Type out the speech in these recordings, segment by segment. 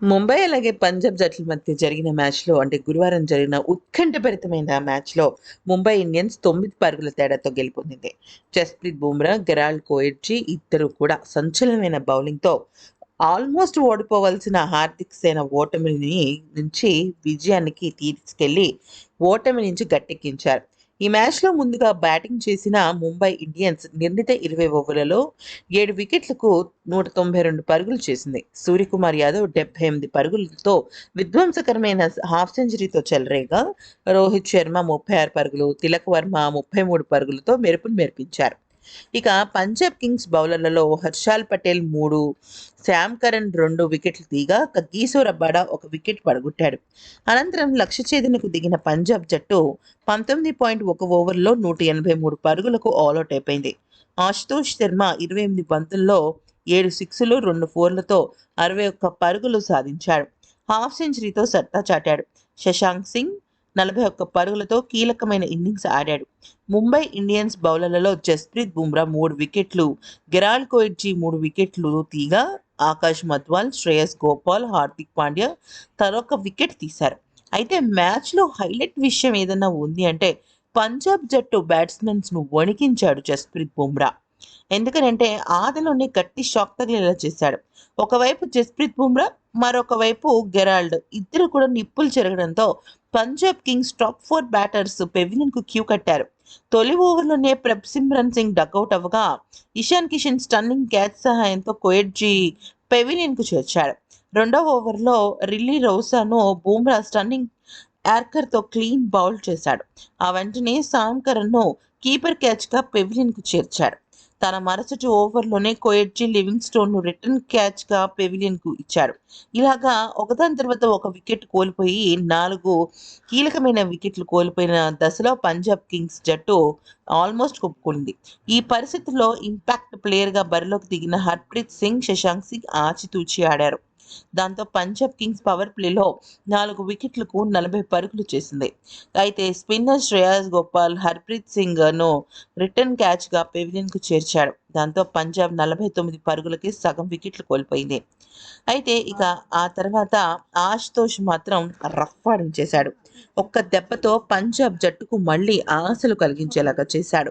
ముంబై అలాగే పంజాబ్ జట్ల మధ్య జరిగిన మ్యాచ్లో అంటే గురువారం జరిగిన ఉత్కంఠభరితమైన మ్యాచ్లో ముంబై ఇండియన్స్ తొమ్మిది పరుగుల తేడాతో గెలుపొందింది. జస్ప్రీత్ బుమ్రా గెరాల్ కోయర్జీ ఇద్దరు కూడా సంచలనమైన బౌలింగ్తో ఆల్మోస్ట్ ఓడిపోవలసిన హార్దిక్ సేన ఓటమిని నుంచి విజయానికి తీసుకెళ్ళి ఓటమి నుంచి గట్టెక్కించారు. ఈ మ్యాచ్లో ముందుగా బ్యాటింగ్ చేసిన ముంబై ఇండియన్స్ నిర్ణీత ఇరవై ఓవర్లలో ఏడు వికెట్లకు నూట తొంభై రెండు పరుగులు చేసింది. సూర్యకుమార్ యాదవ్ డెబ్బై ఎనిమిది పరుగులతో విధ్వంసకరమైన హాఫ్ సెంచరీతో చెలరేగా రోహిత్ శర్మ ముప్పై ఆరు పరుగులు తిలక్ వర్మ ముప్పై మూడు పరుగులతో మెరుపులు మెరిపించారు. ఇక పంజాబ్ కింగ్స్ బౌలర్లలో హర్షాల్ పటేల్ మూడు శ్యామ్ కరణ్ రెండు వికెట్లు తీగా కగ్గీసో అబ్బాడా ఒక వికెట్ పడగొట్టాడు. అనంతరం లక్ష్య ఛేదనకు దిగిన పంజాబ్ జట్టు పంతొమ్మిది పాయింట్ ఒక ఓవర్లో నూట ఎనభై మూడు పరుగులకు ఆల్అౌట్ అయిపోయింది. ఆశుతోష్ శర్మ ఇరవై ఎనిమిది బంతుల్లో ఏడు సిక్స్లు రెండు ఫోర్లతో అరవై ఒక్క పరుగులు సాధించాడు. హాఫ్ సెంచరీతో సత్తా చాటాడు. శశాంక్ సింగ్ నలభై ఒక్క పరుగులతో కీలకమైన ఇన్నింగ్స్ ఆడాడు. ముంబై ఇండియన్స్ బౌలర్లలో జస్ప్రీత్ బుమ్రా మూడు వికెట్లు గెరాల్ కోయిట్జీ మూడు వికెట్లు తీగా ఆకాష్ మధ్వాల్ శ్రేయస్ గోపాల్ హార్దిక్ పాండ్యా తరొక వికెట్ తీశారు. అయితే మ్యాచ్లో హైలైట్ విషయం ఏదన్నా ఉంది అంటే పంజాబ్ జట్టు బ్యాట్స్మెన్స్ను వణికించాడు జస్ప్రీత్ బుమ్రా. ఎందుకనంటే ఆదిలోనే గట్టి షాక్ తగిలేలా చేశాడు. ఒకవైపు జస్ప్రీత్ బుమ్రా మరొక వైపు గెరాల్డ్. ఇద్దరు కూడా నిప్పులు చెరగడంతో Punjab Kings top four batters పెవిలియన్కు queue కట్టారు. తొలి ఓవర్లోనే ప్రభ్ సిమ్రన్ సింగ్ డక్అవుట్ అవ్వగా ఇషాన్ కిషన్ స్టన్నింగ్ క్యాచ్ సహాయంతో కోయడ్జీ పెవిలియన్కు చేర్చాడు రెండవ ఓవర్లో రిల్లీ రౌసాను బూమ్రా స్టన్నింగ్ యార్కర్తో క్లీన్ బౌల్ చేశాడు. ఆ వెంటనే సామ్ కీపర్ క్యాచ్గా పెవిలియన్కు చేర్చాడు తన మరుసటి ఓవర్లోనే కోయడ్జీ లివింగ్ స్టోన్ను రిటర్న్ క్యాచ్గా పెవిలియన్కు ఇచ్చాడు. ఇలాగా ఒకదాని తర్వాత ఒక వికెట్ కోల్పోయి నాలుగు కీలకమైన వికెట్లు కోల్పోయిన దశలో పంజాబ్ కింగ్స్ జట్టు ఆల్మోస్ట్ కొప్పుకుంది. ఈ పరిస్థితుల్లో ఇంపాక్ట్ ప్లేయర్గా బరిలోకి దిగిన హర్ప్రీత్ సింగ్ శశాంక్ సింగ్ ఆచితూచి ఆడారు. దాంతో పంజాబ్ కింగ్స్ పవర్ ప్లేలో నాలుగు వికెట్లకు నలభై పరుగులు చేసింది. అయితే స్పిన్నర్ శ్రేయాస్ గోపాల్ హర్ప్రీత్ సింగ్ను రిటర్న్ క్యాచ్గా పెవిలియన్కు చేర్చాడు. దాంతో పంజాబ్ నలభై తొమ్మిది పరుగులకి సగం వికెట్లు కోల్పోయింది. అయితే ఇక ఆ తర్వాత ఆశుతోష్ మాత్రం రఫ్ ఆడించేశాడు ఒక్క దెబ్బతో పంజాబ్ జట్టుకు మళ్ళీ ఆశలు కలిగించేలాగా చేశాడు.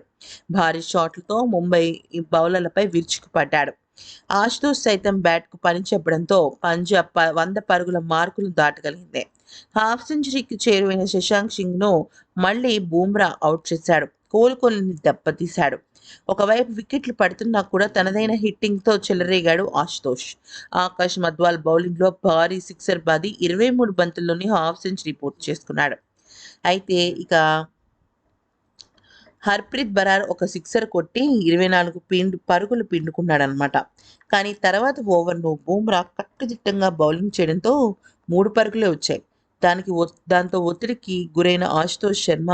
భారీ షాట్లతో ముంబై బౌలర్లపై విరుచుకుపడ్డాడు. ఆశుతోష్ సైతం బ్యాట్కు పని చెప్పడంతో పంజాబ్ ప వంద పరుగుల మార్కులు దాటగలిగింది. హాఫ్ సెంచరీకి చేరువైన శశాంక్ సింగ్ను మళ్ళీ బూమ్రా అవుట్ చేశాడు. కోలుకొని దెబ్బతీశాడు ఒకవైపు వికెట్లు పడుతున్నా కూడా తనదైన హిట్టింగ్తో చెలరేగాడు ఆశుతోష్. ఆకాష్ మద్వాల్ బౌలింగ్లో భారీ సిక్సర్ బాది ఇరవై మూడు బంతుల్లోనే హాఫ్ సెంచరీ పూర్తి చేసుకున్నాడు. అయితే ఇక హర్ప్రీత్ బరార్ ఒక సిక్సర్ కొట్టి ఇరవై నాలుగు పిండు పరుగులు పిండుకున్నాడనమాట కానీ తర్వాత ఓవర్ను బూమ్రా కట్టుదిట్టంగా బౌలింగ్ చేయడంతో మూడు పరుగులే వచ్చాయి. దానికి దాంతో ఒత్తిడికి గురైన ఆశుతోష్ శర్మ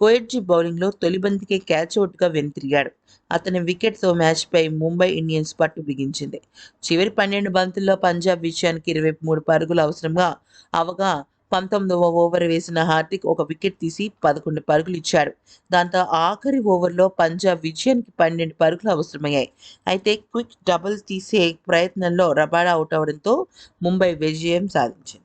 కోయడ్జీ బౌలింగ్లో తొలి బంతికే క్యాచ్ అవుట్గా వెనుతిరిగాడు. అతని వికెట్తో మ్యాచ్పై ముంబై ఇండియన్స్ పట్టు బిగించింది. చివరి పన్నెండు బంతుల్లో పంజాబ్ విజయానికి ఇరవై మూడు పరుగులు అవసరంగా అవగా పంతొమ్మిదవ ఓవర్ వేసిన హార్దిక్ ఒక వికెట్ తీసి పదకొండు పరుగులు ఇచ్చాడు. దాంతో ఆఖరి ఓవర్లో పంజాబ్ విజయానికి పన్నెండు పరుగులు అవసరమయ్యాయి. అయితే క్విక్ డబుల్ తీసే ప్రయత్నంలో రబాడా అవుట్ అవడంతో ముంబై విజయం సాధించింది.